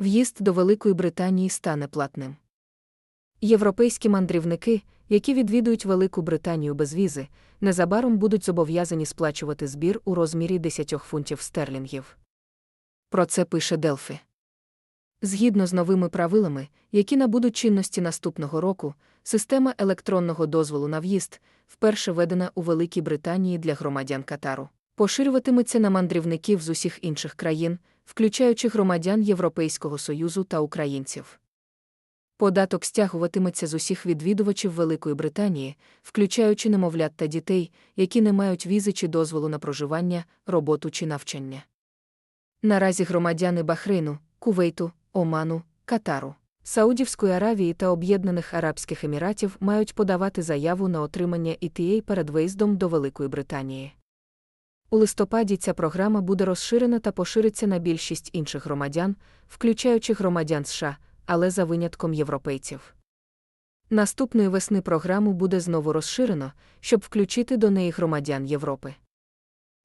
В'їзд до Великої Британії стане платним. Європейські мандрівники, які відвідують Велику Британію без візи, незабаром будуть зобов'язані сплачувати збір у розмірі 10 фунтів стерлінгів. Про це пише Делфі. Згідно з новими правилами, які набудуть чинності наступного року, система електронного дозволу на в'їзд, вперше введена у Великій Британії для громадян Катару, поширюватиметься на мандрівників з усіх інших країн, включаючи громадян Європейського Союзу та українців. Податок стягуватиметься з усіх відвідувачів Великої Британії, включаючи немовлят та дітей, які не мають візи чи дозволу на проживання, роботу чи навчання. Наразі громадяни Бахрейну, Кувейту, Оману, Катару, Саудівської Аравії та Об'єднаних Арабських Еміратів мають подавати заяву на отримання ETA перед виїздом до Великої Британії. У листопаді ця програма буде розширена та пошириться на більшість інших громадян, включаючи громадян США, але за винятком європейців. Наступної весни програму буде знову розширено, щоб включити до неї громадян Європи.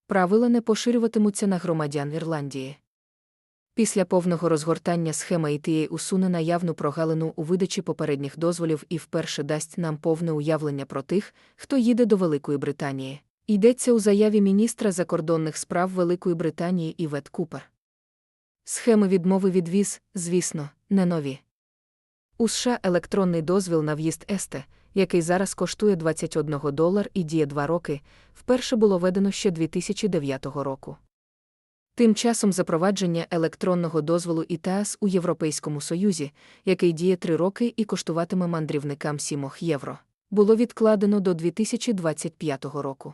Правила не поширюватимуться на громадян Ірландії. Після повного розгортання схема ETA усуне наявну прогалину у видачі попередніх дозволів і вперше дасть нам повне уявлення про тих, хто їде до Великої Британії. Йдеться у заяві міністра закордонних справ Великої Британії Івет Купер. Схеми відмови від віз, звісно, не нові. У США електронний дозвіл на в'їзд Есте, який зараз коштує 21 долар і діє 2 роки, вперше було введено ще 2009 року. Тим часом запровадження електронного дозволу ІТАС у Європейському Союзі, який діє 3 роки і коштуватиме мандрівникам 7 євро, було відкладено до 2025 року.